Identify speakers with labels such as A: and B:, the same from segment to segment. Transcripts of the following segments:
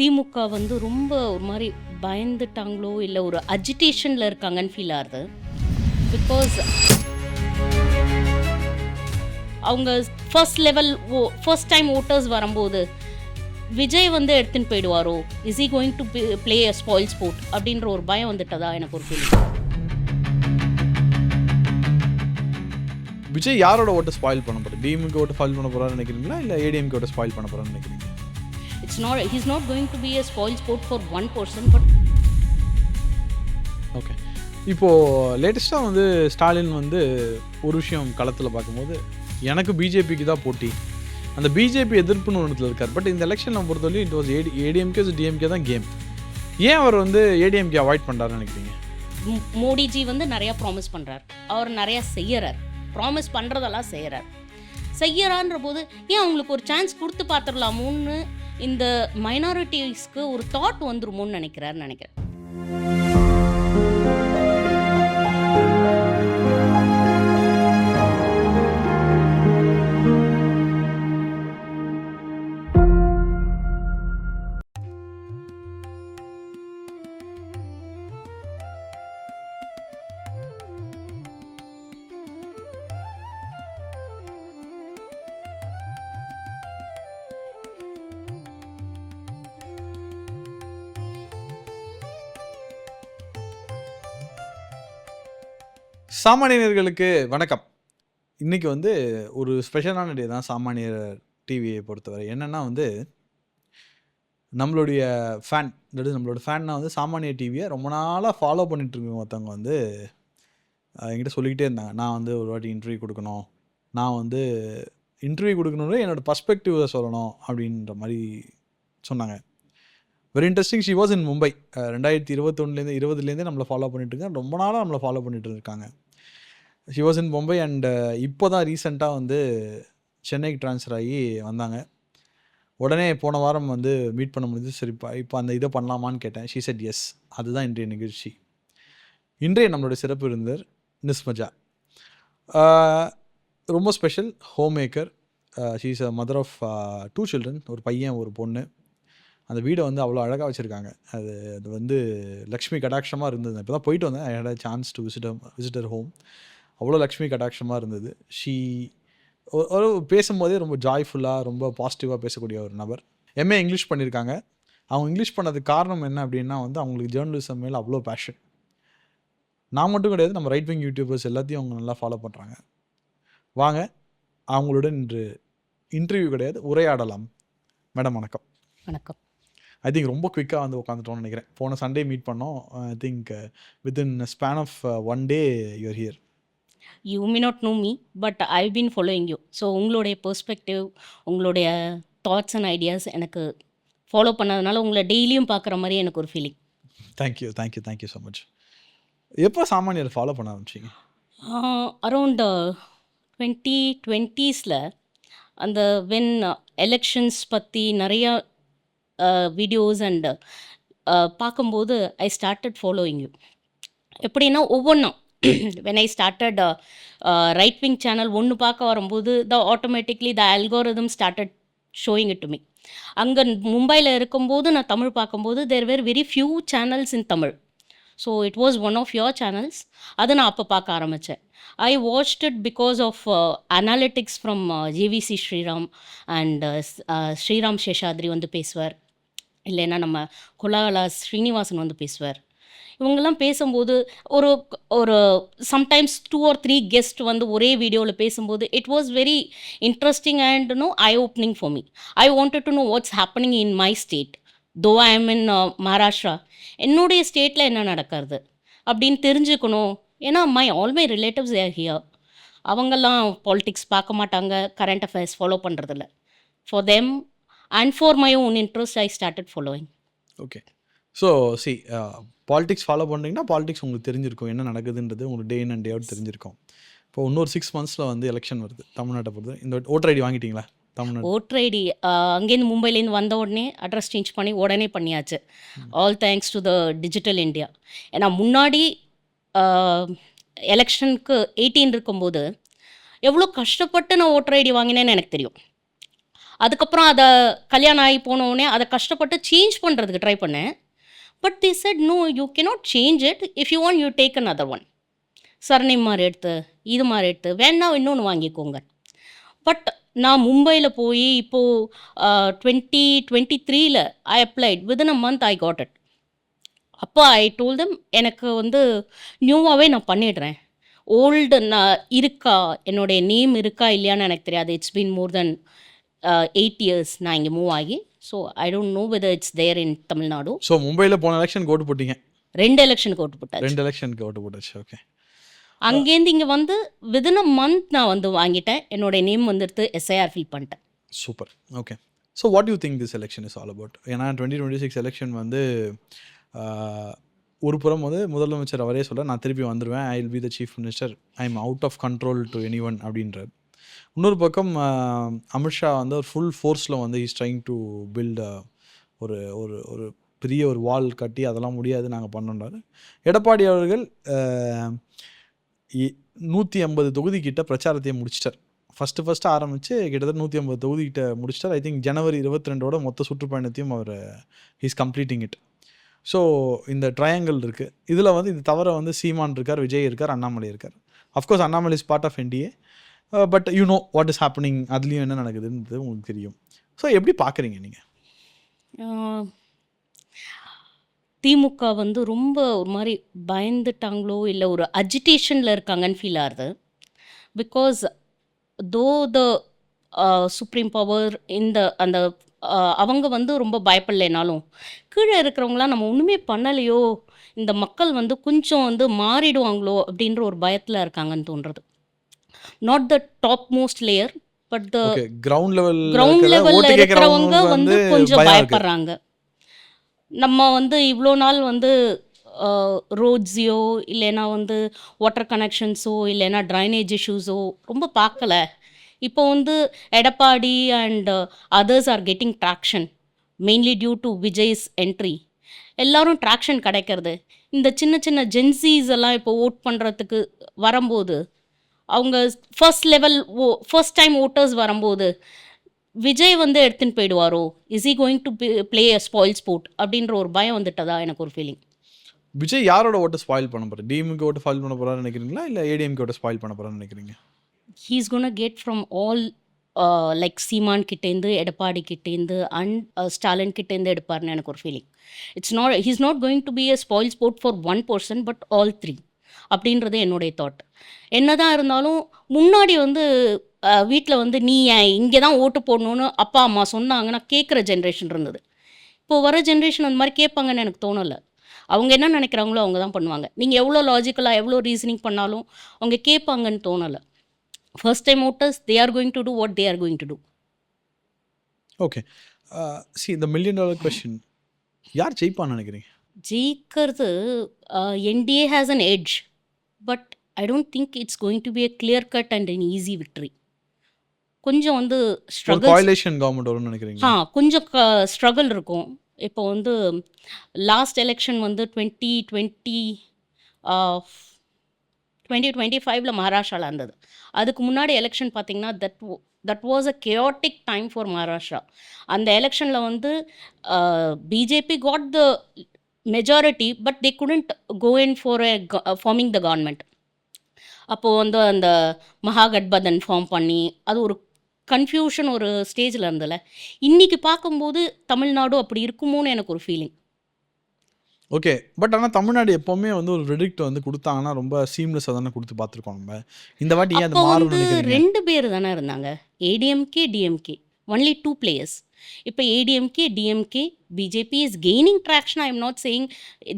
A: திமுக வந்து ரொம்ப ஒரு மாதிரி பயந்துட்டாங்களோ இல்லை ஒரு அஜிடேஷனில் இருக்காங்கன்னு ஃபீல் ஆகுது. பிகாஸ் அவங்க first level or first time voters வரும்போது விஜய் வந்து எடுத்துன்னு போயிடுவாரோ? Is he going to play a spoil sport அப்படின்ற ஒரு பயம் வந்துட்டதா எனக்கு ஒரு ஃபீலிங்
B: விஜய் யாரோட ஓட்டை ஸ்பாயில் பண்ண போகிறேன் டிஎம்கே ஓட்டை ஸ்பாயில் பண்ண போகிறான்னு நினைக்கிறீங்களா? இல்லை ஏடிஎம்கே ஓட்டை ஸ்பாயில் பண்ண போகிறான்னு நினைக்கிறீங்க
A: not he's not going to be a spoil sport for one person but
B: okay இப்போது லேட்டஸ்ட்டாக வந்து ஸ்டாலின் வந்து ஒரு விஷயம் களத்தில் பார்க்கும்போது எனக்கு பிஜேபிக்கு தான் போட்டி. அந்த பிஜேபி எதிர்ப்புன்னு ஒன்றுல இருக்கார். பட் இந்த எலெக்ஷனை பொறுத்தவரையும் it was AD ADMK DMK தான் கேம் ஏன் அவர் வந்து ஏடிஎம்கே அவாய்ட் பண்ணுறாருன்னு நினைக்கிறீங்க?
A: மோடிஜி வந்து நிறையா ப்ராமிஸ் பண்ணுறார் அவர் நிறையா செய்யறார். ப்ராமிஸ் பண்ணுறதெல்லாம் செய்யறார். செய்யறான்ற போது ஏன் அவங்களுக்கு ஒரு சான்ஸ் கொடுத்து பார்த்துடலாமோன்னு இந்த மைனாரிட்டிஸ்க்கு ஒரு தாட் வந்துருமோன்னு நினைக்கிறாருன்னு நினைக்கிறேன்.
B: சாமானியர்களுக்கு வணக்கம். இன்னைக்கு வந்து ஒரு ஸ்பெஷலான டே தான் சாமானியர் டிவியை பொறுத்தவரை. என்னென்னா வந்து நம்மளுடைய ஃபேன் அதாவது நம்மளோட ஃபேன்னா வந்து சாமானிய டிவியை ரொம்ப நாளாக ஃபாலோ பண்ணிட்டு ஒருத்தவங்க வந்து என்கிட்ட சொல்லிக்கிட்டே இருந்தாங்க. நான் வந்து ஒரு வாட்டி இன்டர்வியூ கொடுக்கணும். நான் வந்து இன்டர்வியூ கொடுக்கணுன்னு என்னோட பர்ஸ்பெக்டிவை சொல்லணும் அப்படின்ற மாதிரி சொன்னாங்க. Very interesting she was in Mumbai ரெண்டாயிரத்தி இருபத்தொன்னுலேருந்து இருபதுலேருந்தே நம்மளை ஃபாலோ பண்ணிட்டு இருக்காங்க ரொம்ப நாளாக நம்மளை ஃபாலோ பண்ணிட்டு இருக்காங்க she was in Mumbai and uh, இப்போ தான் ரீசெண்டாக வந்து சென்னைக்கு ட்ரான்ஸ்ஃபர் ஆகி வந்தாங்க. உடனே போன வாரம் வந்து மீட் பண்ண முடிஞ்சு சரி இப்போ இப்போ அந்த இதை பண்ணலாமான்னு கேட்டேன். ஷீ செட் எஸ் அதுதான் இன்றைய நிகழ்ச்சி. இன்றைய நம்மளுடைய சிறப்பு இருந்தர் நிஸ்மஜா. Uh, ரொம்ப special home maker she is a mother of two children ஒரு பையன் ஒரு பொண்ணு. அந்த வீடை வந்து அவ்வளோ அழகாக வச்சுருக்காங்க. அது அது வந்து லக்ஷ்மி கடாட்சமாக இருந்தது. இப்போ தான் போயிட்டு வந்தேன். I had a chance to visit visitor home அவ்வளோ லக்ஷ்மி கடாட்சமாக இருந்தது. ஷீ ஒரு பேசும்போதே ரொம்ப ஜாய்ஃபுல்லாக ரொம்ப பாசிட்டிவாக பேசக்கூடிய ஒரு நபர். எம்ஏ இங்கிலீஷ் பண்ணியிருக்காங்க அவங்க இங்கிலீஷ் பண்ணதுக்கு காரணம் என்ன அப்படின்னா வந்து அவங்களுக்கு ஜேர்னலிசம் மேலே அவ்வளோ பேஷன் நான் மட்டும் கிடையாது நம்ம ரைட் விங் யூடியூபர்ஸ் எல்லாத்தையும் அவங்க நல்லா ஃபாலோ பண்ணுறாங்க வாங்க அவங்களுடன் இன்று இன்டர்வியூ கிடையாது உரையாடலாம். மேடம் வணக்கம்.
A: வணக்கம்.
B: ஐ திங்க் ரொம்ப குயிக்காக வந்து உட்காந்துட்டோம்னு நினைக்கிறேன். போன சண்டே மீட் பண்ணோம். I think within span of one day you're here
A: you may not know me but I been following you so உங்களுடைய பெர்ஸ்பெக்டிவ் உங்களுடைய தாட்ஸ் அண்ட் ஐடியாஸ் எனக்கு ஃபாலோ பண்ணதுனால உங்களை டெய்லியும் பார்க்குற மாதிரி எனக்கு ஒரு feeling
B: thank you thank you thank you so much எப்போ சாமானியர் ஃபாலோ பண்ண ஆரம்பிச்சிங்க?
A: அரௌண்ட் டுவெண்ட்டி டுவெண்ட்டீஸில் அந்த வென் எலெக்ஷன்ஸ் பற்றி நிறையா வீடியோஸ் அண்ட் பார்க்கும்போது ஐ ஸ்டார்டட் ஃபாலோயிங் யூ எப்படின்னா ஒவ்வொன்றும் when I started right wing channel ஒன்று பார்க்க வரும்போது the automatically the algorithm started showing it to me அங்கே மும்பையில் இருக்கும்போது நான் தமிழ் பார்க்கும்போது there were very few channels in Tamil so it was one of your channels அதை நான் அப்போ பார்க்க ஆரம்பித்தேன் I watched it because of analytics from JVC Sriram and Sriram Seshadri வந்து பேசுவார். இல்லைன்னா நம்ம குலாலா ஸ்ரீனிவாசன் வந்து பேசுவார். இவங்கெல்லாம் பேசும்போது ஒரு ஒரு sometimes two or three guest வந்து ஒரே வீடியோவில் பேசும்போது it was very interesting and no I opening for me I wanted to know what's happening in my state though I am இன் மகாராஷ்டிரா என்னுடைய ஸ்டேட்டில் என்ன நடக்கிறது? அப்படின்னு தெரிஞ்சுக்கணும். ஏன்னா my all my relatives are here அவங்கெல்லாம் பாலிட்டிக்ஸ் பார்க்க மாட்டாங்க. கரண்ட் அஃபேர்ஸ் ஃபாலோ பண்ணுறதில்ல for them and for my own interest I started following
B: okay so see politics follow பண்ணுறீங்கன்னா பாலிடிக்ஸ் உங்களுக்கு தெரிஞ்சிருக்கும். என்ன நடக்குதுன்றது உங்களுக்கு டே இன் அண்ட் டே அவுட் தெரிஞ்சிருக்கும். இப்போ இன்னொரு சிக்ஸ் மந்த்ஸில் வந்து எலெக்ஷன் வருது தமிழ்நாட்டை பொறுத்து இந்த ஓட்டர் ஐடி வாங்கிட்டீங்களா? தமிழ்நாடு.
A: ஓட்டர் ஐடி அங்கேருந்து மும்பைலேருந்து வந்த உடனே அட்ரஸ் சேஞ்ச் பண்ணி உடனே பண்ணியாச்சு. All thanks to the digital India ஏன்னா முன்னாடி எலெக்ஷனுக்கு எயிட்டீன் இருக்கும்போது எவ்வளோ கஷ்டப்பட்டு நான் ஓட்டர் ஐடி வாங்கினேன்னு எனக்கு தெரியும். அதுக்கப்புறம் அதை கல்யாணம் ஆகி போன உடனே அதை கஷ்டப்பட்டு சேஞ்ச் பண்ணுறதுக்கு ட்ரை பண்ணேன். But they said no you cannot change it if you want you take other one surname மாதிரி எடுத்து இது மாதிரி எடுத்து வேணா இன்னொன்று வாங்கிக்கோங்க. பட் நான் மும்பையில் போய் இப்போது டுவெண்ட்டி டுவெண்ட்டி த்ரீல I applied within a month I got it அப்போ ஐ டோல் தம் எனக்கு வந்து நியூவாகவே நான் பண்ணிடுறேன். ஓல்டு நான் இருக்கா? என்னுடைய நேம் இருக்கா? இல்லையான்னு எனக்கு தெரியாது. It's been more than eight years நான் இங்கே மூவ் ஆகி so I don't know whether it's there in Tamil Nadu
B: so மும்பையில் போன எலெக்ஷன் ஓட்டு போட்டீங்க?
A: ரெண்டு எலெக்ஷனுக்கு ஓட்டு போட்டாச்சு.
B: ரெண்டு எலெக்ஷனுக்கு ஓட்டு போட்டாச்சு ஓகே
A: அங்கேருந்து இங்கே வந்து வித்தின் அ மந்த் நான் வந்து வாங்கிட்டேன். என்னோட நேம் வந்துடுத்து எஸ்ஐஆர் ஃபில் பண்ணிட்டேன்.
B: Super okay so what you think this election is all about ஏன்னா டுவெண்ட்டி டுவெண்ட்டி சிக்ஸ் எலெக்ஷன் வந்து ஆஹ், ஒரு புறம் வந்து முதலமைச்சர் அவரே சொல்ல நான் திருப்பி வந்துடுவேன் I will be the chief minister I am out of control to any one அப்படின்றார். இன்னொரு பக்கம் அமித்ஷா வந்து ஒரு ஃபுல் ஃபோர்ஸில் வந்து இஸ் ட்ரைங் டு பில்ட் ஒரு ஒரு ஒரு பெரிய ஒரு வால் கட்டி அதெல்லாம் முடியாது நாங்கள் பண்ணோன்றாரு எடப்பாடி அவர்கள் நூற்றி ஐம்பது தொகுதிக்கிட்ட பிரச்சாரத்தையே முடிச்சிட்டார். ஃபஸ்ட்டு ஃபஸ்ட்டு ஆரம்பித்து கிட்டத்தட்ட நூற்றி ஐம்பது தொகுதிக்கிட்ட முடிச்சிட்டார். ஐ திங்க் ஜனவரி இருபத்தி ரெண்டோட மொத்த சுற்றுப்பயணத்தையும் அவர் இஸ் கம்ப்ளீட்டிங் இட் ஸோ இந்த ட்ரையாங்கிள் இருக்குது இதில் வந்து இது தவிர வந்து சீமான் இருக்கார் விஜய் இருக்கார் அண்ணாமலை இருக்கார். Of course Annamalai is part of NDA but you know what is happening அதுலேயும் என்ன நடக்குதுன்றது உங்களுக்கு தெரியும். ஸோ எப்படி பார்க்குறீங்க நீங்கள்
A: திமுக வந்து ரொம்ப ஒரு மாதிரி பயந்துட்டாங்களோ இல்லை ஒரு அஜிடேஷனில் இருக்காங்கன்னு ஃபீல் ஆகுது. பிகாஸ் தோ த சுப்ரீம் பவர் இந்த அந்த uh, அவங்க வந்து ரொம்ப பயப்படலைனாலும் கீழே இருக்கிறவங்களாம் நம்ம ஒன்றுமே பண்ணலையோ இந்த மக்கள் வந்து கொஞ்சம் வந்து மாறிடுவாங்களோ அப்படின்ற ஒரு பயத்தில் இருக்காங்கன்னு தோன்றுறது. Not the top most layer but the
B: ground level
A: ground லெவல்ல இருக்கிறவங்க வந்து கொஞ்சம் பயப்படுறாங்க. நம்ம வந்து இவ்வளோ நாள் வந்து ரோட்ஸையோ இல்லைன்னா வந்து வாட்டர் கனெக்ஷன்ஸோ இல்லைன்னா ட்ரைனேஜ் இஷ்யூஸோ ரொம்ப பார்க்கல. இப்போ வந்து Edappadi and others are getting traction mainly due to Vijay's entry எல்லாரும் ட்ராக்ஷன் கிடைக்கிறது. இந்த சின்ன சின்ன ஜென்சிஸ் எல்லாம் இப்போ ஓட் பண்ணுறதுக்கு வரும்போது அவங்க first level oh first time voters வரும்போது விஜய் வந்து எடுத்துன்னு போயிடுவாரோ? Is he going to play a spoil sport அப்படின்ற ஒரு பயம் வந்துட்டதா எனக்கு ஒரு ஃபீலிங்
B: விஜய் யாரோட ஓட்டை ஸ்பாயில் பண்ண போறாரு? டிஎம்கே ஓட்டு ஸ்பாயில் பண்ண போறாரு நினைக்கிறீங்களா? இல்லை ஏடிஎம்கே ஓட்டை ஸ்பாயில் பண்ண போறான்னு நினைக்கிறீங்க?
A: He's gonna get from all like Seeman கிட்டேருந்து எடப்பாடி கிட்டேருந்து அண்ட் ஸ்டாலின் கிட்டேருந்து எடுப்பார்னு எனக்கு ஒரு feeling it's not he's not going to be a spoil sport for one person but all three அப்படின்றது என்னுடைய தாட் என்னதான் இருந்தாலும் முன்னாடி வந்து வீட்டில் வந்து நீ இங்கே தான் ஓட்டு போடணும்னு அப்பா அம்மா சொன்னாங்கன்னா கேட்குற ஜென்ரேஷன் இருந்தது. இப்போ வர ஜென்ரேஷன் அந்த மாதிரி கேட்பாங்கன்னு எனக்கு தோணலை. அவங்க என்ன நினைக்கிறாங்களோ அவங்க தான் பண்ணுவாங்க நீங்கள் எவ்வளோ லாஜிக்கலாக எவ்வளோ ரீசனிங் பண்ணாலும் அவங்க கேட்பாங்கன்னு தோணலை. First time voters they are going to do what they are going to do
B: okay see இந்த மில்லியன் டாலர் கொஸ்டின் யார் ஜெயிப்பான்னு நினைக்கிறீங்க?
A: ஜெயிக்கிறது NDA has an edge but I don't think it's going to be a clear cut and an easy victory கொஞ்சம் வந்து struggle
B: நினைக்கிறீங்க?
A: ஆ கொஞ்சம் struggle இருக்கும். இப்போ வந்து லாஸ்ட் எலெக்ஷன் வந்து டுவெண்ட்டி டுவெண்ட்டி டுவெண்ட்டி டுவெண்ட்டி ஃபைவ்ல மகாராஷ்டிராவில் இருந்தது. அதுக்கு முன்னாடி எலெக்ஷன் பார்த்தீங்கன்னா that that was a chaotic time for Maharashtra. அந்த எலெக்ஷனில் வந்து BJP got the majority but they couldn't go in for forming the government அப்போது வந்து அந்த மகாகட்பதன் ஃபார்ம் பண்ணி அது ஒரு கன்ஃபியூஷன் ஒரு ஸ்டேஜில் இருந்தல இன்னைக்கு பார்க்கும்போது தமிழ்நாடு அப்படி இருக்குமோன்னு எனக்கு ஒரு ஃபீலிங்
B: ஓகே பட் ஆனால் தமிழ்நாடு எப்போவுமே வந்து ஒரு ரெடிக்ட் வந்து கொடுத்தாங்கன்னா ரொம்ப சீம்லெஸ்ஸாக தானே கொடுத்து பார்த்துருக்கோம் நம்ம. இந்த வாட்டி ஏன்
A: வந்து ரெண்டு பேர் தானே இருந்தாங்க ADMK DMK only two players இப்போ ADMK DMK BJP is gaining traction I'm not saying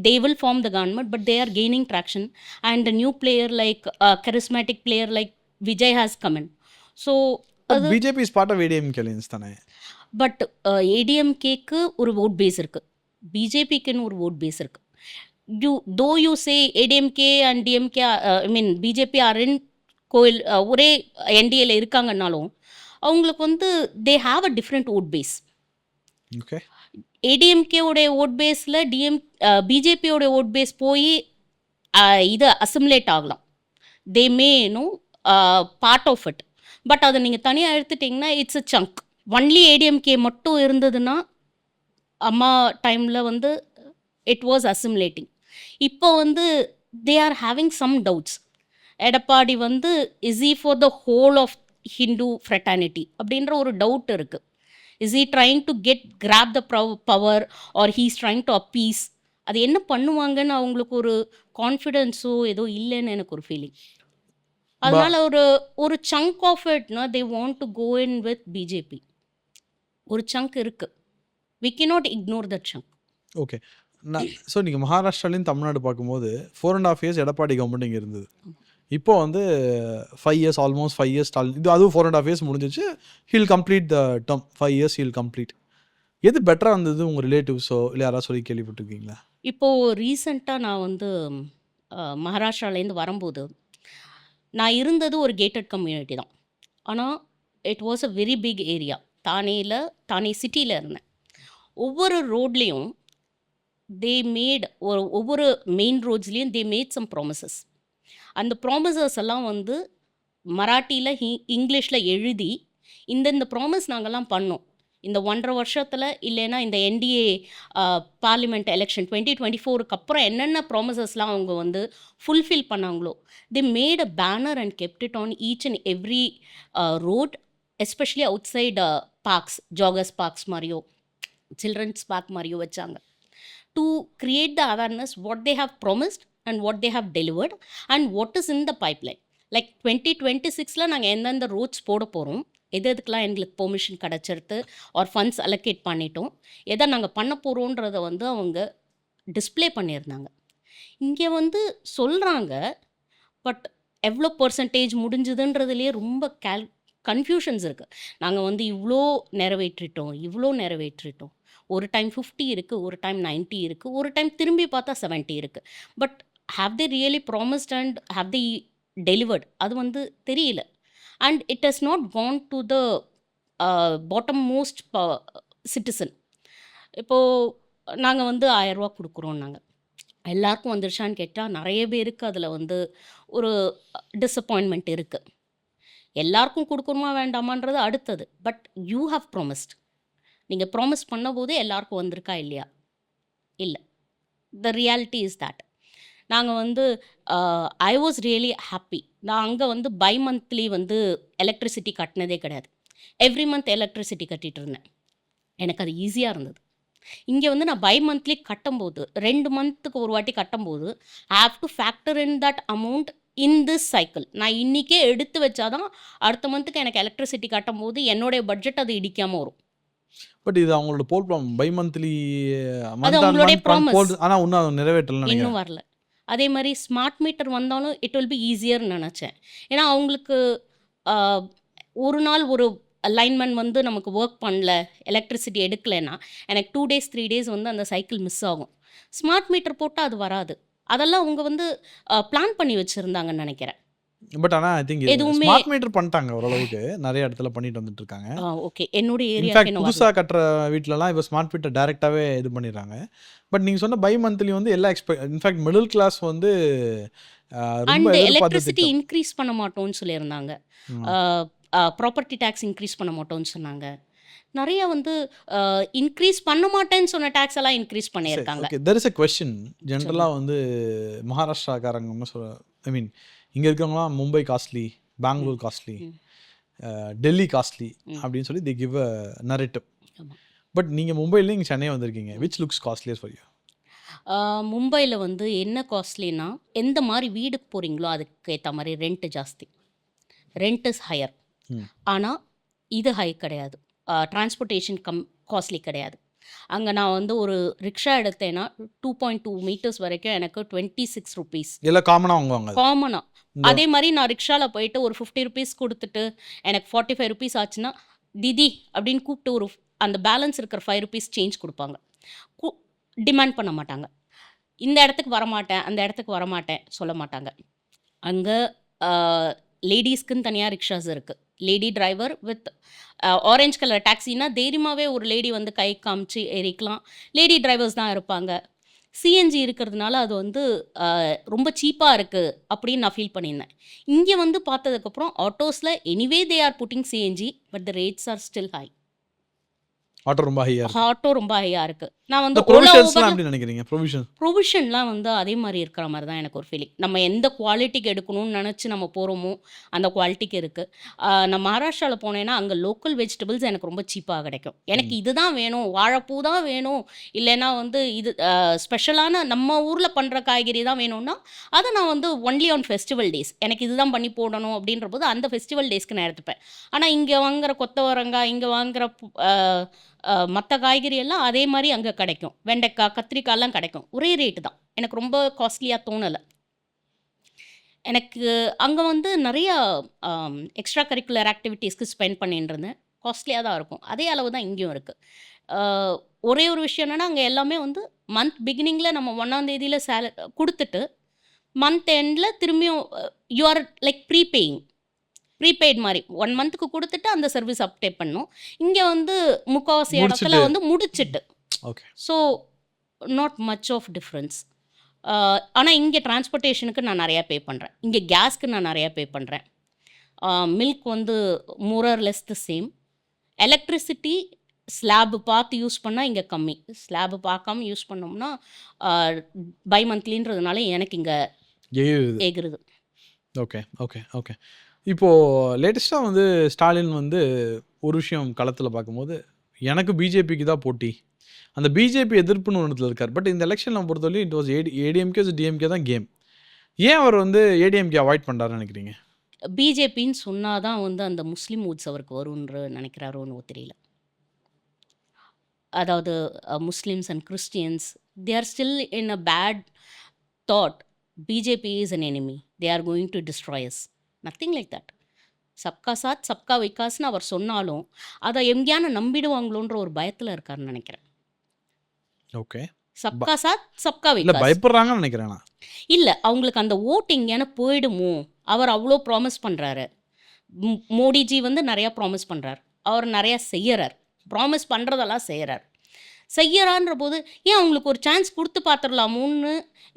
A: they will form the government but they are gaining traction and new player like charismatic player like Vijay has come in so
B: BJP is part of ADMK alliance தானே?
A: But ஏடிஎம்கேக்கு ஒரு vote base இருக்குது பிஜேபிக்குன்னு ஒரு vote base இருக்குது you though you say ADMK and DMK I mean BJP are இன் கோயில் uh, ஒரே என்டிஏல இருக்காங்கன்னாலும் அவங்களுக்கு வந்து they have a different vote base ஏடிஎம்கேவுடைய vote பேஸில் டிஎம் பிஜேபியோட ஓட் பேஸ் போய் இது அசிமுலேட் ஆகலாம். They may know part of it but அதை நீங்கள் தனியாக எடுத்துட்டிங்கன்னா it's a chunk only ADMK மட்டும் இருந்ததுன்னா அம்மா டைமில் வந்து இட் வாஸ் அசிமுலேட்டிங் இப்போ வந்து they are having some doubts Edappadi வந்து is he for the whole of Hindu fraternity அப்படின்ற ஒரு டவுட் இருக்குது is he trying to get grab the power or he's trying to appease அது என்ன பண்ணுவாங்கன்னு அவங்களுக்கு ஒரு கான்ஃபிடென்ஸோ ஏதோ இல்லைன்னு எனக்கு ஒரு ஃபீலிங் அதனால ஒரு ஒரு chunk of இட்னா they want to go in with BJP ஒரு சங்க் இருக்கு. We cannot ignore that chunk
B: okay நான் ஸோ நீங்கள் மகாராஷ்டிராலையும் தமிழ்நாடு பார்க்கும்போது four and half years Edappadi government இங்கே இருந்தது. இப்போ வந்து five years almost five years Stalin இது அதுவும் ஃபோர் அண்ட் ஆஃப் இயர்ஸ் முடிஞ்சிச்சு. He'll complete the term five years he'll complete எது பெட்டராக இருந்தது உங்கள் ரிலேட்டிவ்ஸோ இல்லை யாராவது சொல்லி கேள்விப்பட்டிருக்கீங்களா?
A: இப்போது ரீசண்டாக நான் வந்து மகாராஷ்டிராலேருந்து வரும்போது நான் இருந்தது ஒரு கேட்டட் கம்யூனிட்டி தான். ஆனால் it was a very big area தானேயில் Thane சிட்டியில் இருந்தேன். ஒவ்வொரு ரோட்லேயும் தே மேட் ஒரு ஒவ்வொரு மெயின் ரோட்ஸ்லேயும் தே மேட் சம் ப்ராமிசஸ் அந்த ப்ராமிசஸ் எல்லாம் வந்து மராட்டியில் ஹி இங்கிலீஷில் எழுதி இந்தந்த ப்ராமிஸ் நாங்கள்லாம் பண்ணோம். இந்த ஒன்றரை வருஷத்தில் இல்லைன்னா இந்த NDA parliament election twenty twenty ஃபோருக்கு அப்புறம் என்னென்ன ப்ராமிசஸ்லாம் அவங்க வந்து ஃபுல்ஃபில் பண்ணாங்களோ they made a banner and kept it on each and every road especially outside parks joggers parks மாதிரியோ சில்ட்ரன்ஸ் பார்க் மாதிரியோ வச்சாங்க. To create the awareness what they have promised and what they have delivered and what is in the pipeline like twenty twenty சிக்ஸில் நாங்கள் எந்தெந்த roads போட போகிறோம் எது எதுக்கெலாம் எங்களுக்கு பெர்மிஷன் கிடச்சிருது ஆர் ஃபண்ட்ஸ் அலோகேட் பண்ணிட்டோம் எதை நாங்கள் பண்ண போகிறோன்றத வந்து அவங்க டிஸ்ப்ளே பண்ணியிருந்தாங்க. இங்கே வந்து சொல்கிறாங்க பட் எவ்வளோ பர்சன்டேஜ் முடிஞ்சுதுன்றதுலேயே ரொம்ப கேல் கன்ஃபியூஷன்ஸ் இருக்குது நாங்கள் வந்து இவ்வளோ நிறைவேற்றிட்டோம் இவ்வளோ நிறைவேற்றிட்டோம். ஒரு டைம் ஃபிஃப்டி இருக்குது ஒரு டைம் 90 இருக்குது ஒரு டைம் திரும்பி பார்த்தா 70 இருக்குது but have they really promised and have they delivered அது வந்து தெரியல. And it has not gone to the bottom most citizen இப்போது நாங்கள் வந்து ஆயரூவா கொடுக்குறோம் நாங்கள் எல்லாருக்கும் வந்துருச்சான்னு கேட்டால் நிறைய பேருக்கு அதில் வந்து ஒரு டிஸப்பாயின்மெண்ட் இருக்குது எல்லாருக்கும் கொடுக்கணுமா வேண்டாமான்றது அடுத்தது. பட் யூ ஹாவ் ப்ராமிஸ்ட் நீங்கள் ப்ராமிஸ் பண்ண போதே எல்லாருக்கும் வந்திருக்கா இல்லையா? இல்லை. த ரியாலிட்டி இஸ் தேட் நாங்கள் வந்து ஐ வாஸ் ரியலி ஹாப்பி நான் அங்கே வந்து பை மந்த்லி வந்து எலக்ட்ரிசிட்டி கட்டினதே கிடையாது. எவ்ரி மந்த் எலக்ட்ரிசிட்டி கட்டிட்டு இருந்தேன். எனக்கு அது ஈஸியாக இருந்தது. இங்கே வந்து நான் பை மந்த்லி கட்டும்போது ரெண்டு மந்த்துக்கு ஒரு வாட்டி கட்டும்போது I have to factor in that amount in this cycle நான் இன்றைக்கே எடுத்து வச்சாதான் அடுத்த மந்த்துக்கு எனக்கு எலக்ட்ரிசிட்டி கட்டும்போது என்னுடைய பட்ஜெட் அது இடிக்காமல் வரும்.
B: பட் இது அவங்களோட போல் ப்ராப்ளம் பை மந்த்லி
A: அது அவங்களுடைய.
B: போல் ஆனால் இன்னும்
A: வரல. அதே மாதிரி ஸ்மார்ட் மீட்டர் வந்தாலும் இட் வில் பி ஈஸியர்னு நினச்சேன். ஏன்னா அவங்களுக்கு ஒரு நாள் ஒரு லைன்மேன் வந்து நமக்கு ஒர்க் பண்ணல எலக்ட்ரிசிட்டி எடுக்கலைன்னா எனக்கு டூ டேஸ் த்ரீ டேஸ் வந்து அந்த சைக்கிள் மிஸ் ஆகும். ஸ்மார்ட் மீட்டர் போட்டால் அது வராது. அதெல்லாம் அவங்க வந்து பிளான் பண்ணி வச்சுருந்தாங்கன்னு நினைக்கிறேன்.
B: பட் ஆனால் ஐ திங்க்
A: எதுவுமே-
B: ஸ்மார்ட் மீட்டர் பண்ணிட்டாங்க ஓரளவுக்கு. நிறைய இடத்துல பண்ணிட்டு வந்துட்டு இருக்காங்க.
A: ஓகே இன்னும் வரல.
B: புதுசாக கட்டுற வீட்டிலலாம் இப்போ ஸ்மார்ட் மீட்டர் டேரெக்டாகவே இது பண்ணிடுறாங்க. பட் நீங்கள் சொன்ன பை மந்த்லி வந்து எல்லா expect in fact middle class வந்து
A: அண்ட் எலக்ட்ரிசிட்டி இன்க்ரீஸ் பண்ண மாட்டோம்னு சொல்லியிருந்தாங்க. ப்ராப்பர்ட்டி டேக்ஸ் இன்க்ரீஸ் பண்ண மாட்டோம்னு சொன்னாங்க. நிறைய வந்து இன்க்ரீஸ் பண்ண மாட்டேன்னு சொன்ன டேக்ஸ் எல்லாம் இன்க்ரீஸ் பண்ணியிருக்காங்க.
B: தெர் இஸ் எ கொஸ்டின் ஜென்ரலாக வந்து மகாராஷ்டிராக்காரங்க ஐ மீன் இங்கே இருக்கிறவங்களாம் Mumbai costly Bangalore costly. Delhi costly. அப்படின்னு சொல்லி they give a narrative. But நீங்கள் மும்பையில் இங்கே சென்னை வந்திருக்கீங்க. Which looks costlier for you
A: மும்பையில் வந்து என்ன காஸ்ட்லினா எந்த மாதிரி வீடுக்கு போகிறீங்களோ அதுக்கு ஏற்ற மாதிரி ரெண்ட் ஜாஸ்தி. Rent is higher. ஆனால் இது ஹை கிடையாது. டிரான்ஸ்போர்ட்டேஷன் கம் காஸ்ட்லி கிடையாது. அங்கே நான் வந்து ஒரு ரிக்ஷா எடுத்தேன்னா டூ பாயிண்ட் டூ மீட்டர்ஸ் வரைக்கும் எனக்கு டுவெண்ட்டி சிக்ஸ் ருபீஸ்
B: எல்லாம் காமனாக வாங்குவாங்க
A: காமனாக அதே மாதிரி நான் ரிக்ஷாவில் போயிட்டு ஒரு ஃபிஃப்டி ருபீஸ் கொடுத்துட்டு எனக்கு ஃபார்ட்டி ஃபைவ் ருபீஸ் ஆச்சுன்னா திதி அப்படின்னு கூப்பிட்டு ஒரு அந்த பேலன்ஸ் இருக்கிற ஃபைவ் ருபீஸ் சேஞ்ச் கொடுப்பாங்க. டிமாண்ட் பண்ண மாட்டாங்க. இந்த இடத்துக்கு வரமாட்டேன் அந்த இடத்துக்கு வரமாட்டேன் சொல்ல மாட்டாங்க. அங்கே லேடிஸ்க்குன்னு தனியாக ரிக்ஷாஸ் இருக்குது lady driver with orange colour டாக்ஸினா தைரியமாகவே ஒரு லேடி வந்து கை காமிச்சு ஏறிக்கலாம். லேடி டிரைவர்ஸ் தான் இருப்பாங்க. சிஎன்ஜி இருக்கிறதுனால அது வந்து ரொம்ப சீப்பாக இருக்குது அப்படின்னு நான் ஃபீல் பண்ணியிருந்தேன். இங்கே வந்து பார்த்ததுக்கப்புறம் ஆட்டோஸில் anyway they are putting CNG but the rates are still high
B: auto ரொம்ப ஹையா இருக்கு.
A: ஆட்டோ ரொம்ப ஹையாக இருக்குது நான் வந்து
B: ப்ரொவிஷன்ஸ்லாம் எப்படி நினைக்கிறீங்க? ப்ரொவிஷன்
A: ப்ரொவிஷன்லாம் வந்து அதே மாதிரி இருக்கிற மாதிரி தான் எனக்கு ஒரு ஃபீலிங் நம்ம எந்த குவாலிட்டிக்கு எடுக்கணும்னு நினச்சி நம்ம போகிறோமோ அந்த குவாலிட்டிக்கு இருக்குது நான் மகாராஷ்டிராவில் போனேன்னா அங்கே லோக்கல் வெஜிடபிள்ஸ் எனக்கு ரொம்ப சீப்பாக கிடைக்கும். எனக்கு இதுதான் வேணும் வாழைப்பூ தான் வேணும் இல்லைன்னா வந்து இது ஸ்பெஷலான நம்ம ஊரில் பண்ணுற காய்கறி தான் வேணும்னா அதை நான் வந்து ஒன்லி ஆன் ஃபெஸ்டிவல் டேஸ் எனக்கு இதுதான் பண்ணி போடணும் அப்படின்ற போது அந்த ஃபெஸ்டிவல் டேஸ்க்கு நான் எடுத்துப்பேன். ஆனால் இங்கே வாங்குற கொத்தவரங்காய் இங்கே வாங்குற மற்ற காய்கறி எல்லாம் அதே மாதிரி அங்கே கிடைக்கும். வெண்டைக்காய் கத்திரிக்காய்லாம் கிடைக்கும். ஒரே ரேட்டு தான். எனக்கு ரொம்ப காஸ்ட்லியாக தோணலை. எனக்கு அங்கே வந்து நிறையா எக்ஸ்ட்ரா கரிக்குலர் ஆக்டிவிட்டீஸ்க்கு ஸ்பெண்ட் பண்ணிட்டு இருந்தேன் காஸ்ட்லியாக தான் இருக்கும். அதே அளவு தான் இங்கேயும் இருக்குது ஒரே ஒரு விஷயம் என்னென்னா அங்கே எல்லாமே வந்து மந்த் பிகினிங்கில் நம்ம ஒன்றாம் தேதியில் சேல கொடுத்துட்டு மந்த் எண்டில் திரும்பியும் you are like prepaying prepaid மாதிரி. ஒன் மந்த்துக்கு கொடுத்துட்டு அந்த சர்வீஸ் அப்டே பண்ணோம். இங்கே வந்து முக்கால்வாசி இடத்துல. வந்து முடிச்சிட்டு.
B: Okay
A: so not much of difference ஆனால் இங்கே டிரான்ஸ்போர்ட்டேஷனுக்கு நான் நிறையா பே பண்ணுறேன் இங்கே கேஸ்க்கு நான் நிறையா பே பண்ணுறேன் மில்க் வந்து more or less the same electricity slab பார்த்து யூஸ் பண்ணால் இங்கே கம்மி. ஸ்லாப் பார்க்காம யூஸ் பண்ணோம்னா பை மந்த்லின்றதுனால எனக்கு இங்கே ஏகுறது
B: ஓகே ஓகே ஓகே இப்போது லேட்டஸ்ட்டாக வந்து ஸ்டாலின் வந்து ஒரு விஷயம் களத்தில் பார்க்கும்போது எனக்கு பிஜேபிக்கு தான் போட்டி. அந்த பிஜேபி எதிர்ப்புன்னு ஒன்றத்தில் இருக்கார். பட் இந்த எலெக்ஷனில் பொறுத்தவரையும் it was AD ADMK DMK தான் கேம் ஏன் அவர் வந்து ஏடிஎம்கே அவாய்ட் பண்ணுறாருன்னு நினைக்கிறீங்க?
A: பிஜேபின்னு சொன்னால் தான் வந்து அந்த முஸ்லீம் ஊட்ஸ் அவருக்கு வரும்ன்ற நினைக்கிறாரோன்னு தெரியல. அதாவது Muslims and Christians they are still in a bad thought BJP is an enemy they are going to destroys nothing like that சப்கா சாத் சப்கா விகாஸ்னு அவர் சொன்னாலும் அதை எங்கேயான நம்பிடுவாங்களோன்ற ஒரு பயத்தில் இருக்காருன்னு நினைக்கிறேன்.
B: ஓகே
A: சப்கா சாத் சப்கா விகாஸ்.
B: பயப்படுறாங்கன்னு நினைக்கிறேன் நான்.
A: இல்லை அவங்களுக்கு அந்த ஓட்டு எங்கேயான போயிடுமோ அவர் அவ்வளோ ப்ராமிஸ் பண்ணுறாரு மோடிஜி வந்து நிறையா ப்ராமிஸ் பண்ணுறார் அவர் நிறையா செய்யறார். ப்ராமிஸ் பண்ணுறதெல்லாம் செய்கிறார் செய்யறான்ற போது ஏன் அவங்களுக்கு ஒரு சான்ஸ் கொடுத்து பார்த்துடலாமோன்னு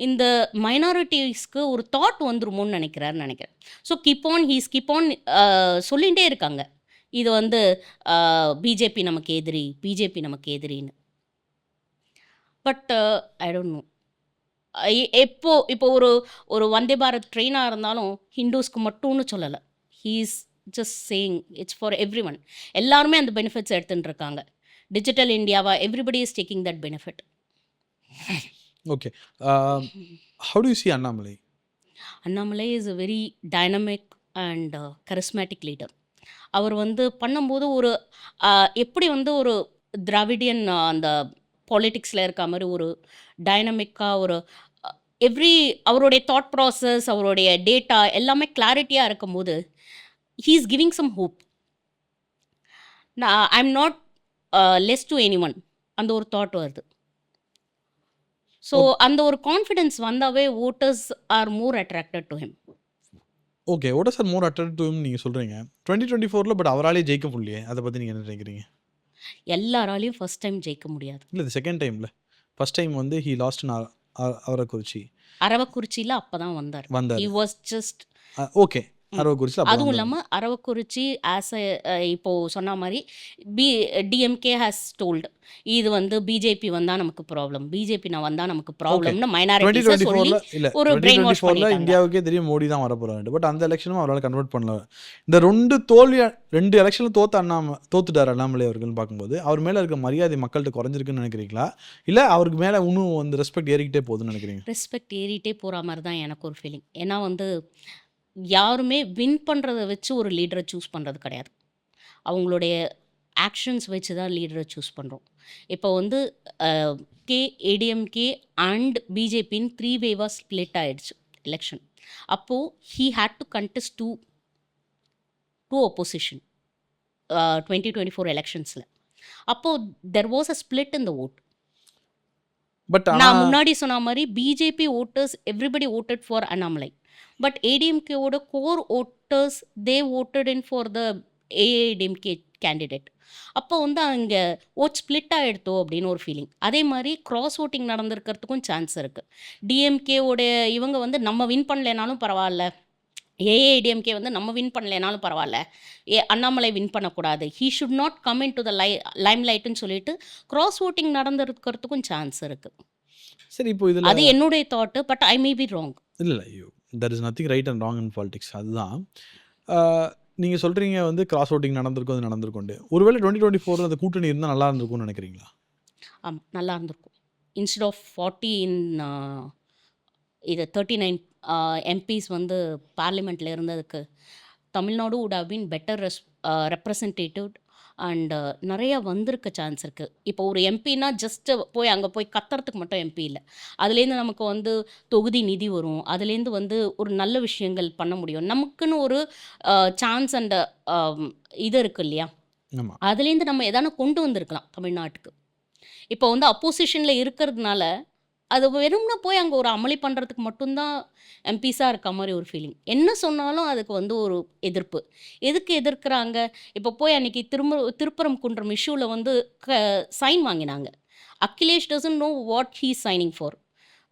A: இந்த மைனாரிட்டிஸ்க்கு ஒரு தாட் வந்துருமோன்னு நினைக்கிறாருன்னு நினைக்கிறேன். So keep on he's keep on சொல்லிகிட்டே இருக்காங்க. இது வந்து பிஜேபி நமக்கு எதிரி பிஜேபி நமக்கு எதிரின்னு. பட் ஐ டோன்ட் நோ எப்போ இப்போ ஒரு ஒரு வந்தே பாரத் ட்ரெயினாக இருந்தாலும் ஹிந்துஸ்க்கு மட்டும்னு சொல்லலை. He's just saying it's for every one எல்லாருமே அந்த பெனிஃபிட்ஸ் எடுத்துகிட்டு இருக்காங்க. Digital இந்தியாவா everybody is taking that benefit
B: okay how to see Annamalai
A: Annamalai is a very dynamic and charismatic leader அவர் வந்து பண்ணும்போது ஒரு ஆஹ், எப்படி வந்து ஒரு திராவிடியன் ஆஹ், அந்த பாலிட்டிக்ஸில் இருக்க மாதிரி ஒரு டைனமிக்காக ஒரு எவ்ரி அவருடைய தாட் ப்ராசஸ் அவருடைய டேட்டா எல்லாமே கிளாரிட்டியாக இருக்கும்போது he is giving some hope நான் I am not less to any one அந்த ஒரு தாட் வருது. ஸோ அந்த ஒரு கான்ஃபிடென்ஸ் வந்தாவே voters are more attracted to him
B: okay ஓட சார் மோர் அட்ராக்டிவ்னு நீங்கள் சொல்கிறீங்க டுவெண்ட்டி டுவெண்ட்டி ஃபோரில் பட் அவராலே ஜெயிக்க முடியலையே? அதை பற்றி நீங்கள் என்ன நினைக்கிறீங்க?
A: எல்லாராலையும் ஃபர்ஸ்ட் டைம் ஜெயிக்க முடியாது.
B: இல்லை இது செகண்ட் டைமில் ஃபர்ஸ்ட் டைம் வந்து ஹீ லாஸ்ட் அவரை குறிச்சி
A: அரவக்குறிச்சியில் அப்போ தான் வந்தார்.
B: வந்தார்.
A: He was just
B: okay Aravakurichi
A: அதுவும் இல்லாமல் அரவக்குறிச்சி ஆஸ் இப்போ சொன்ன மாதிரி பி டிஎம்கே ஹேஸ் டோல்டு இது வந்து பிஜேபி வந்தால் நமக்கு ப்ராப்ளம் பிஜேபி நான் வந்தால் நமக்கு ப்ராப்ளம்னு மைனாரிட்டிஸை சொல்லி ஒரு wash
B: ஃபோரில்
A: பண்ணிட்டாங்க.
B: இந்தியாவுக்கே தெரியும் மோடி தான் வரப்போகிறாரு பட் அந்த எலெக்ஷனும் அவரால் கன்வெர்ட் பண்ணல. இந்த ரெண்டு தோல்வி ரெண்டு எலெக்ஷனில் தோத்த அண்ணாம தோத்துட்டார் அண்ணாமலை அவர்கள்னு பார்க்கும்போது அவர் மேலே இருக்க மரியாதை மக்கள்கிட்ட குறைஞ்சிருக்குன்னு நினைக்கிறீங்களா? இல்லை அவருக்கு மேலே இன்னும் வந்து ரெஸ்பெக்ட் ஏறிக்கிட்டே போகுதுன்னு நினைக்கிறீங்க?
A: ரெஸ்பெக்ட் ஏறிட்டே போகிற மாதிரி தான் எனக்கு ஒரு ஃபீலிங் ஏன்னா வந்து யாருமே வின் பண்ணுறத வச்சு ஒரு லீடரை சூஸ் பண்ணுறது கிடையாது. அவங்களுடைய ஆக்ஷன்ஸ் வச்சு தான் லீடரை சூஸ் பண்ணுறோம் இப்போ வந்து கே ஏடிஎம்கே அண்ட் பிஜேபின்னு த்ரீ வேவாக ஸ்ப்ளிட் ஆயிடுச்சு எலெக்ஷன் அப்போது he had to contest to to opposition twenty twenty four எலெக்ஷன்ஸில் அப்போது தெர் வாஸ் அ ஸ்பிளிட் இந்த ஓட்
B: பட்
A: நான் முன்னாடி சொன்ன மாதிரி BJP voters everybody voted for Annamalai but ஏடிஎம்கேவோட core voters they voted in for the AIADMK candidate அப்போ வந்து அங்கே vote split ஆகிடுத்தோ அப்படின்னு ஒரு ஃபீலிங் அதே மாதிரி கிராஸ் ஓட்டிங் நடந்திருக்கிறதுக்கும் சான்ஸ் இருக்குது டிஎம்கேவோட இவங்க வந்து நம்ம வின் பண்ணலைனாலும் பரவாயில்ல. ஏஏடிஎம்கே வந்து நம்ம வின் பண்ணலைனாலும் பரவாயில்ல. ஏ அண்ணாமலை வின் பண்ணக்கூடாது. He should not come in to the lie Lime லைட்டுன்னு சொல்லிட்டு கிராஸ் ஓட்டிங் நடந்திருக்கிறதுக்கும் சான்ஸ் இருக்குது
B: சரி இப்போ இதில்
A: அது என்னுடைய thought but I may be wrong
B: இல்லை there is nothing right and wrong in politics அதுதான். நீங்கள் சொல்கிறீங்க வந்து கிராஸ் ஓட்டிங் நடந்திருக்கும் அது நடந்திருக்குண்டு ஒருவேளை டுவெண்ட்டி டுவெண்ட்டி ஃபோர் அந்த கூட்டணி இருந்தால் நல்லா இருந்திருக்கும்னு நினைக்கிறீங்களா?
A: ஆமாம் நல்லா இருந்திருக்கும். இன்ஸ்டெட் ஆஃப் ஃபார்ட்டி இன் இது தேர்ட்டி நைன் எம்பிஸ் வந்து பார்லிமெண்ட்டில் இருந்ததுக்கு Tamil Nadu would have been better rest representative and நிறைய வந்திருக்க சான்ஸ் இருக்குது இப்போ ஒரு எம்பினா ஜஸ்ட்டு போய் அங்கே போய் கத்துறதுக்கு மட்டும் எம்பி இல்லை. அதுலேருந்து நமக்கு வந்து தொகுதி நிதி வரும். அதுலேருந்து வந்து ஒரு நல்ல விஷயங்கள் பண்ண முடியும். நமக்குன்னு ஒரு சான்ஸ் அண்ட் இது இருக்கு இல்லையா? அதுலேருந்து நம்ம எதான கொண்டு வந்திருக்கலாம் தமிழ்நாட்டுக்கு. இப்போ வந்து அப்போசிஷனில் இருக்கிறதுனால அது வெறும்னா போய் அங்கே ஒரு அமளி பண்ணுறதுக்கு மட்டும்தான் எம்பிஸாக இருக்க மாதிரி ஒரு ஃபீலிங் என்ன சொன்னாலும் அதுக்கு வந்து ஒரு எதிர்ப்பு. எதுக்கு எதிர்க்கிறாங்க? இப்போ போய் அன்றைக்கி திரும்ப திருப்பரம் குன்றம் இஷ்யூவில் வந்து க சைன் வாங்கினாங்க. Akhilesh doesn't know what he signing for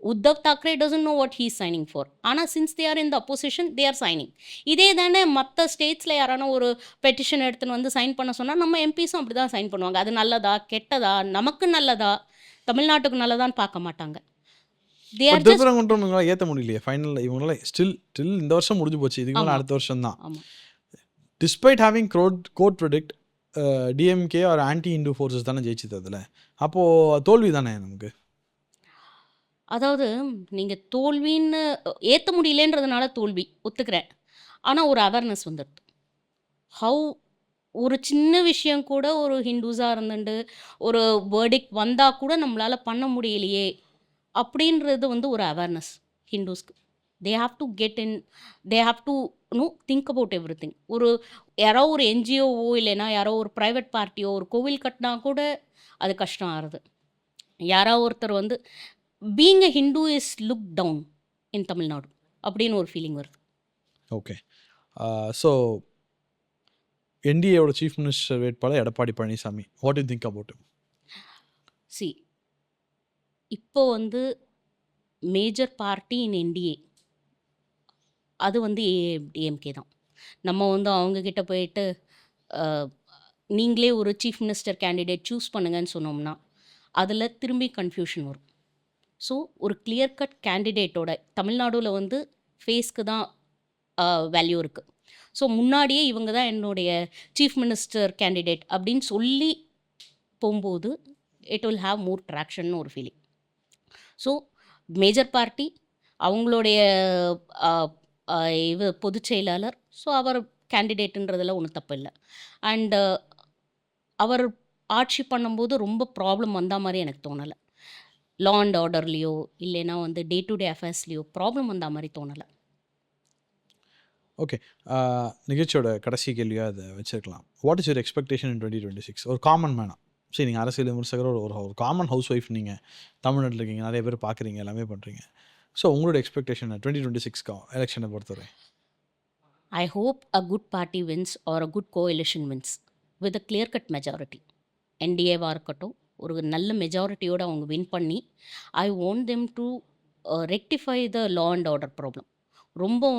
A: Uddhav Thackeray doesn't know what he signing for ஆனால் since they are in the opposition they are signing இதே தானே மற்ற ஸ்டேட்ஸில் யாரான ஒரு பெட்டிஷன் எடுத்துன்னு வந்து சைன் பண்ண சொன்னால் நம்ம எம்பிஸும் அப்படி தான் சைன் பண்ணுவாங்க. அது நல்லதா கெட்டதா நமக்கு நல்லதா? தமிழ்நாட்டுக்கு நல்லதான்னு பார்க்க மாட்டாங்க.
B: ஏற்ற முடியலையே ஃபைனலில் இவங்களால ஸ்டில் ஸ்டில் இந்த வருஷம் முடிஞ்சு போச்சு இதுக்கு மேலே. அடுத்த வருஷம் தான் despite having crowd got predict DMK are anti Hindu forces தானே ஜெயிச்சது அதில். அப்போது தோல்வி தானே நமக்கு?
A: அதாவது நீங்கள் தோல்வின்னு ஏற்ற முடியலன்றதுனால தோல்வி ஒத்துக்கிறேன். ஆனால் ஒரு அவேர்னஸ் வந்துடுது ஹவு ஒரு சின்ன விஷயம் கூட ஒரு ஹிந்துஸாக இருந்துட்டு ஒரு வேர்டிக் வந்தால் கூட நம்மளால் பண்ண முடியலையே அப்படின்றது வந்து ஒரு awareness ஹிந்துஸ்க்கு. They have to get in they have to know think about every thing ஒரு யாரோ ஒரு என்ஜிஓவோ இல்லைன்னா யாரோ ஒரு ப்ரைவேட் பார்ட்டியோ ஒரு கோவில் கட்டினா கூட அது கஷ்டம் ஆறுது. யாரோ ஒருத்தர் வந்து being a Hindu is look down in Tamil Nadu அப்படின்னு ஒரு ஃபீலிங் வருது.
B: ஓகே ஸோ என்டிஏவோட சீஃப் மினிஸ்டர் வேட்பாளர் Edappadi Palaniswami. What you think about
A: C இப்போ வந்து மேஜர் பார்ட்டி இன் என்டிஏ அது வந்து ஏஎம்கே தான். நம்ம வந்து அவங்கக்கிட்ட போயிட்டு நீங்களே ஒரு சீஃப் மினிஸ்டர் கேண்டிடேட் சூஸ் பண்ணுங்கன்னு சொன்னோம்னா அதில் திரும்பி கன்ஃபியூஷன் வரும். ஸோ ஒரு கிளியர் கட் கேண்டிடேட்டோட தமிழ்நாடுவில் வந்து ஃபேஸ்க்கு தான் வேல்யூ இருக்குது ஸோ முன்னாடியே இவங்க தான் என்னுடைய சீஃப் மினிஸ்டர் கேண்டிடேட் அப்படின்னு சொல்லி போகும்போது it will have more traction ஒரு ஃபீலிங் ஸோ மேஜர் பார்ட்டி அவங்களுடைய இது இவ பொதுச் செயலாளர் ஸோ அவர் கேண்டிடேட்டுன்றதில் ஒன்றும் தப்பு இல்லை. அண்டு அவர் ஆட்சி பண்ணும்போது ரொம்ப ப்ராப்ளம் வந்த மாதிரி எனக்கு தோணலை. லா அண்ட் ஆர்டர்லேயோ இல்லைன்னா வந்து டே டு டே அஃபேர்ஸ்லேயோ ப்ராப்ளம் வந்த மாதிரி தோணலை.
B: ஓகே நிகழ்ச்சியோட கடைசி கேள்வியாக அதை வச்சிருக்கலாம். What is your expectation in twenty twenty six ஒரு காமன் மேனா சரி நீங்கள் அரசியல் விமர்சகர் ஒரு ஒரு காமன் ஹவுஸ் ஒய்ஃப் நீங்கள் தமிழ்நாட்டில் இருக்கீங்க நிறைய பேர் பார்க்குறீங்க எல்லாமே பண்ணுறீங்க ஸோ உங்களோட எக்ஸ்பெக்டேஷன் டுவெண்ட்டி டுவெண்ட்டி சிக்ஸ்க்கு எலெக்ஷனை பொறுத்தவரை.
A: I hope a good party wins or a good coalition wins with a clear cut majority என்டிஏவாக இருக்கட்டும் ஒரு நல்ல மெஜாரிட்டியோடு அவங்க வின் பண்ணி I want them to rectify the law and order problem ரொம்ப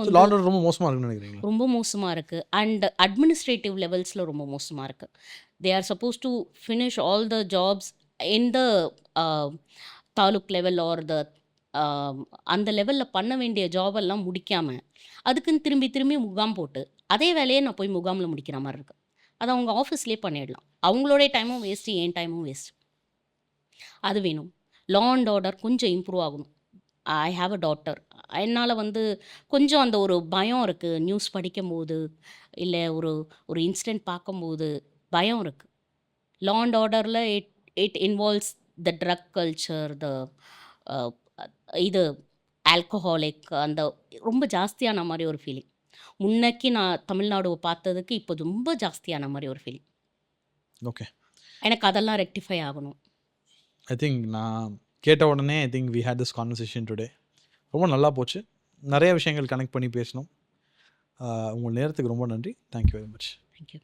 B: ரொம்ப மோசமாக இருக்குன்னு நினைக்கிறீங்களா?
A: ரொம்ப மோசமாக இருக்குது அண்ட் அட்மினிஸ்ட்ரேட்டிவ் லெவல்ஸில் ரொம்ப மோசமாக இருக்குது they are suppose to finish all the jobs in the taluk level or the அந்த லெவலில் பண்ண வேண்டிய ஜாப் எல்லாம் முடிக்காமல் அதுக்குன்னு திரும்பி திரும்பி முகாம் போட்டு அதே வேலையை நான் போய் முகாமில் முடிக்கிற மாதிரி இருக்கு. அதை அவங்க ஆஃபீஸ்லேயே பண்ணிடலாம். அவங்களுடைய டைமும் வேஸ்ட்டு என் டைமும் வேஸ்ட் அது வேணும். லா அண்ட் ஆர்டர் கொஞ்சம் இம்ப்ரூவ் ஆகணும். ஐ ஹாவ் அ டாட்டர் என்னால் வந்து கொஞ்சம் அந்த ஒரு பயம் இருக்குது நியூஸ் படிக்கும்போது இல்லை ஒரு ஒரு இன்சிடெண்ட் பார்க்கும்போது பயம் இருக்குது லா அண்ட் ஆர்டரில் it it involves the drug culture the இது ஆல்கஹாலிக் அந்த ரொம்ப ஜாஸ்தியான மாதிரி ஒரு ஃபீலிங் முன்னக்கி நான் தமிழ்நாடு பார்த்ததுக்கு இப்போ ரொம்ப ஜாஸ்தியான மாதிரி ஒரு ஃபீலிங்
B: ஓகே
A: எனக்கு அதெல்லாம் ரெக்டிஃபை ஆகணும்.
B: ஐ திங்க் நான் கேட்ட உடனே I think we had this conversation today ரொம்ப நல்லா போச்சு. நிறைய விஷயங்கள் கனெக்ட் பண்ணி பேசணும் உங்கள் நேரத்துக்கு ரொம்ப நன்றி. Thank you very much
A: thank you